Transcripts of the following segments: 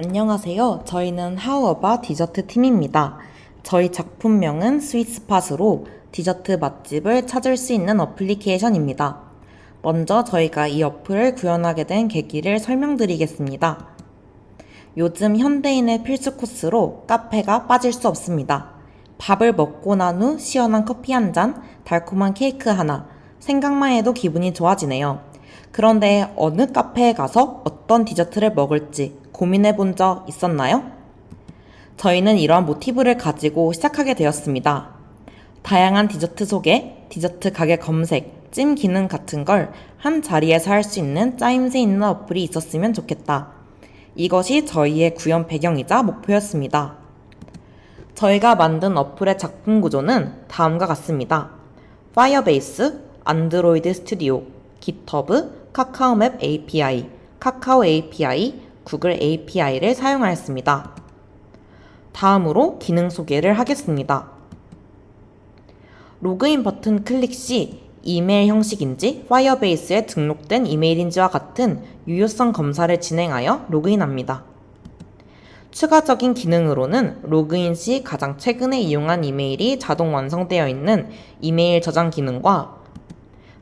안녕하세요. 저희는 하우어바 디저트 팀입니다. 저희 작품명은 스위스팟으로 디저트 맛집을 찾을 수 있는 어플리케이션입니다. 먼저 저희가 이 어플을 구현하게 된 계기를 설명드리겠습니다. 요즘 현대인의 필수 코스로 카페가 빠질 수 없습니다. 밥을 먹고 난 후 시원한 커피 한 잔, 달콤한 케이크 하나, 생각만 해도 기분이 좋아지네요. 그런데 어느 카페에 가서 어떤 디저트를 먹을지 고민해 본 적 있었나요? 저희는 이러한 모티브를 가지고 시작하게 되었습니다. 다양한 디저트 소개, 디저트 가게 검색, 찜 기능 같은 걸 한 자리에서 할 수 있는 짜임새 있는 어플이 있었으면 좋겠다. 이것이 저희의 구현 배경이자 목표였습니다. 저희가 만든 어플의 작품 구조는 다음과 같습니다. 파이어베이스, 안드로이드 스튜디오, 깃허브, 카카오맵 API, 카카오 API, 구글 API를 사용하였습니다. 다음으로 기능 소개를 하겠습니다. 로그인 버튼 클릭 시 이메일 형식인지 파이어베이스에 등록된 이메일인지와 같은 유효성 검사를 진행하여 로그인합니다. 추가적인 기능으로는 로그인 시 가장 최근에 이용한 이메일이 자동 완성되어 있는 이메일 저장 기능과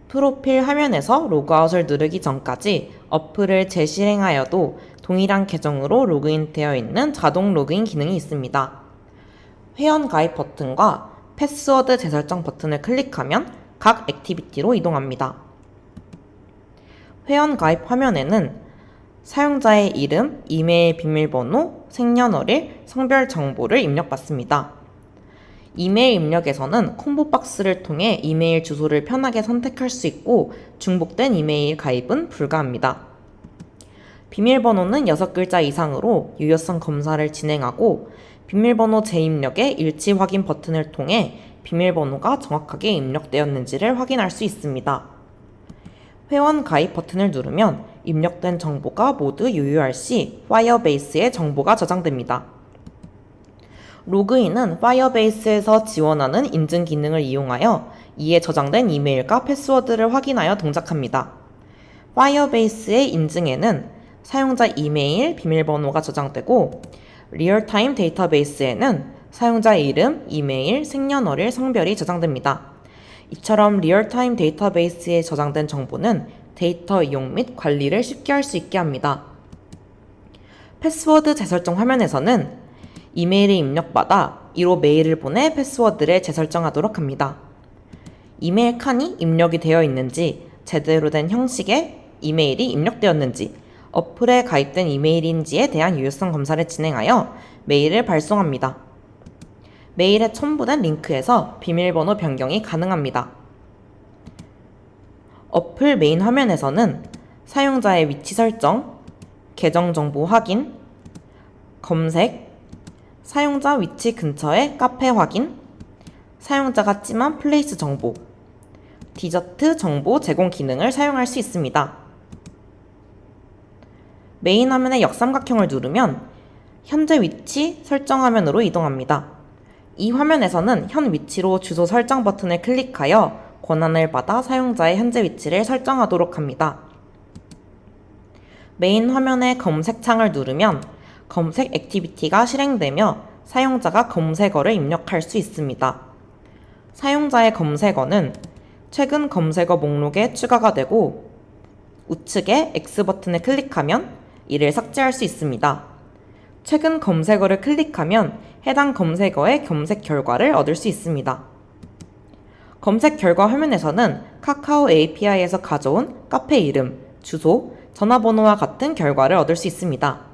프로필 화면에서 로그아웃을 누르기 전까지 어플을 재실행하여도 동일한 계정으로 로그인되어 있는 자동 로그인 기능이 있습니다. 회원 가입 버튼과 패스워드 재설정 버튼을 클릭하면 각 액티비티로 이동합니다. 회원 가입 화면에는 사용자의 이름, 이메일 비밀번호, 생년월일, 성별 정보를 입력받습니다. 이메일 입력에서는 콤보 박스를 통해 이메일 주소를 편하게 선택할 수 있고 중복된 이메일 가입은 불가합니다. 비밀번호는 6글자 이상으로 유효성 검사를 진행하고 비밀번호 재입력의 일치 확인 버튼을 통해 비밀번호가 정확하게 입력되었는지를 확인할 수 있습니다. 회원 가입 버튼을 누르면 입력된 정보가 모두 유효할 시 파이어베이스에 정보가 저장됩니다. 로그인은 파이어베이스에서 지원하는 인증 기능을 이용하여 이에 저장된 이메일과 패스워드를 확인하여 동작합니다. 파이어베이스의 인증에는 사용자 이메일, 비밀번호가 저장되고 리얼타임 데이터베이스에는 사용자 이름, 이메일, 생년월일, 성별이 저장됩니다. 이처럼 리얼타임 데이터베이스에 저장된 정보는 데이터 이용 및 관리를 쉽게 할 수 있게 합니다. 패스워드 재설정 화면에서는 이메일을 입력받아 이로 메일을 보내 패스워드를 재설정하도록 합니다. 이메일 칸이 입력이 되어 있는지 제대로 된 형식의 이메일이 입력되었는지 어플에 가입된 이메일인지에 대한 유효성 검사를 진행하여 메일을 발송합니다. 메일에 첨부된 링크에서 비밀번호 변경이 가능합니다. 어플 메인 화면에서는 사용자의 위치 설정, 계정 정보 확인, 검색, 사용자 위치 근처의 카페 확인, 사용자가 찜한 플레이스 정보, 디저트 정보 제공 기능을 사용할 수 있습니다. 메인 화면의 역삼각형을 누르면 현재 위치 설정 화면으로 이동합니다. 이 화면에서는 현 위치로 주소 설정 버튼을 클릭하여 권한을 받아 사용자의 현재 위치를 설정하도록 합니다. 메인 화면의 검색 창을 누르면 검색 액티비티가 실행되며 사용자가 검색어를 입력할 수 있습니다. 사용자의 검색어는 최근 검색어 목록에 추가가 되고 우측에 X 버튼을 클릭하면 이를 삭제할 수 있습니다. 최근 검색어를 클릭하면 해당 검색어의 검색 결과를 얻을 수 있습니다. 검색 결과 화면에서는 카카오 API에서 가져온 카페 이름, 주소, 전화번호와 같은 결과를 얻을 수 있습니다.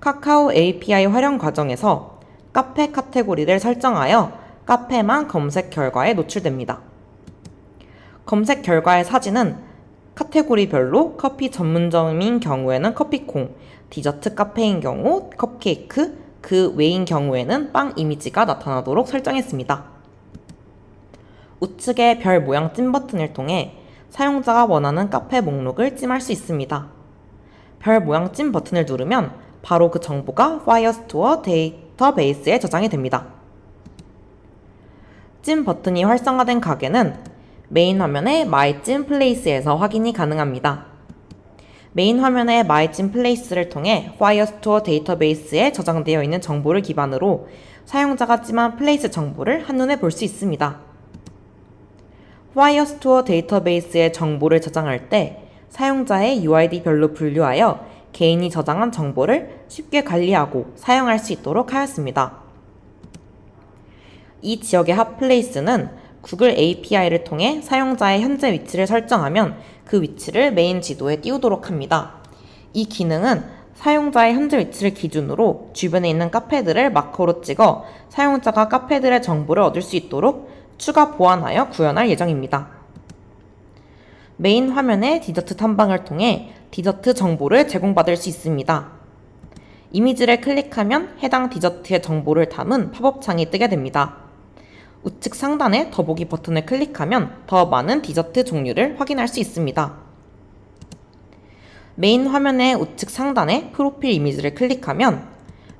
카카오 API 활용 과정에서 카페 카테고리를 설정하여 카페만 검색 결과에 노출됩니다. 검색 결과의 사진은 카테고리별로 커피 전문점인 경우에는 커피콩, 디저트 카페인 경우 컵케이크, 그 외인 경우에는 빵 이미지가 나타나도록 설정했습니다. 우측의 별 모양 찜 버튼을 통해 사용자가 원하는 카페 목록을 찜할 수 있습니다. 별 모양 찜 버튼을 누르면 바로 그 정보가 파이어스토어 데이터베이스에 저장이 됩니다. 찜 버튼이 활성화된 가게는 메인 화면의 마이 찜 플레이스에서 확인이 가능합니다. 메인 화면의 마이진 플레이스를 통해 파이어스토어 데이터베이스에 저장되어 있는 정보를 기반으로 사용자가 찜한 플레이스 정보를 한눈에 볼 수 있습니다. 파이어스토어 데이터베이스에 정보를 저장할 때 사용자의 UID별로 분류하여 개인이 저장한 정보를 쉽게 관리하고 사용할 수 있도록 하였습니다. 이 지역의 핫플레이스는 구글 API를 통해 사용자의 현재 위치를 설정하면 그 위치를 메인 지도에 띄우도록 합니다. 이 기능은 사용자의 현재 위치를 기준으로 주변에 있는 카페들을 마커로 찍어 사용자가 카페들의 정보를 얻을 수 있도록 추가 보완하여 구현할 예정입니다. 메인 화면의 디저트 탐방을 통해 디저트 정보를 제공받을 수 있습니다. 이미지를 클릭하면 해당 디저트의 정보를 담은 팝업 창이 뜨게 됩니다. 우측 상단의 더보기 버튼을 클릭하면 더 많은 디저트 종류를 확인할 수 있습니다. 메인 화면의 우측 상단의 프로필 이미지를 클릭하면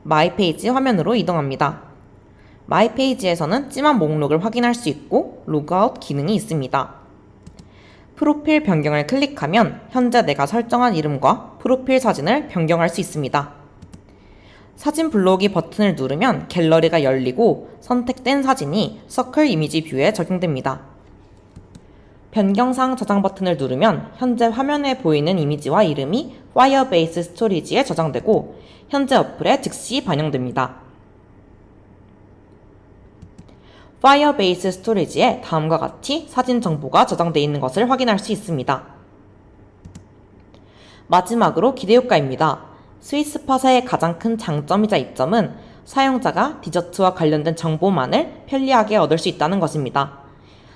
마이 페이지 화면으로 이동합니다. 마이 페이지에서는 찜한 목록을 확인할 수 있고 로그아웃 기능이 있습니다. 프로필 변경을 클릭하면 현재 내가 설정한 이름과 프로필 사진을 변경할 수 있습니다. 사진 블록이 버튼을 누르면 갤러리가 열리고 선택된 사진이 서클 이미지 뷰에 적용됩니다. 변경사항 저장 버튼을 누르면 현재 화면에 보이는 이미지와 이름이 파이어베이스 스토리지에 저장되고 현재 어플에 즉시 반영됩니다. 파이어베이스 스토리지에 다음과 같이 사진 정보가 저장되어 있는 것을 확인할 수 있습니다. 마지막으로 기대효과입니다. 스위스팟의 가장 큰 장점이자 이점은 사용자가 디저트와 관련된 정보만을 편리하게 얻을 수 있다는 것입니다.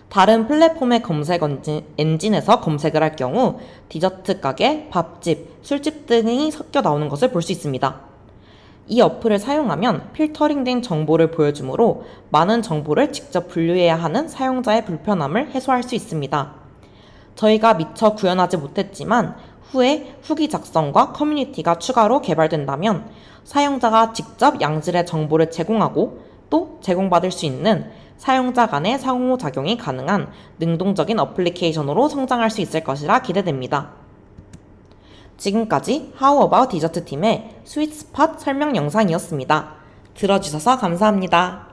다른 플랫폼의 검색 엔진- 엔진에서 검색을 할 경우 디저트 가게, 밥집, 술집 등이 섞여 나오는 것을 볼 수 있습니다. 이 어플을 사용하면 필터링된 정보를 보여주므로 많은 정보를 직접 분류해야 하는 사용자의 불편함을 해소할 수 있습니다. 저희가 미처 구현하지 못했지만 후에 후기 작성과 커뮤니티가 추가로 개발된다면 사용자가 직접 양질의 정보를 제공하고 또 제공받을 수 있는 사용자 간의 상호작용이 가능한 능동적인 어플리케이션으로 성장할 수 있을 것이라 기대됩니다. 지금까지 How About 디저트 팀의 스윗 스팟 설명 영상이었습니다. 들어주셔서 감사합니다.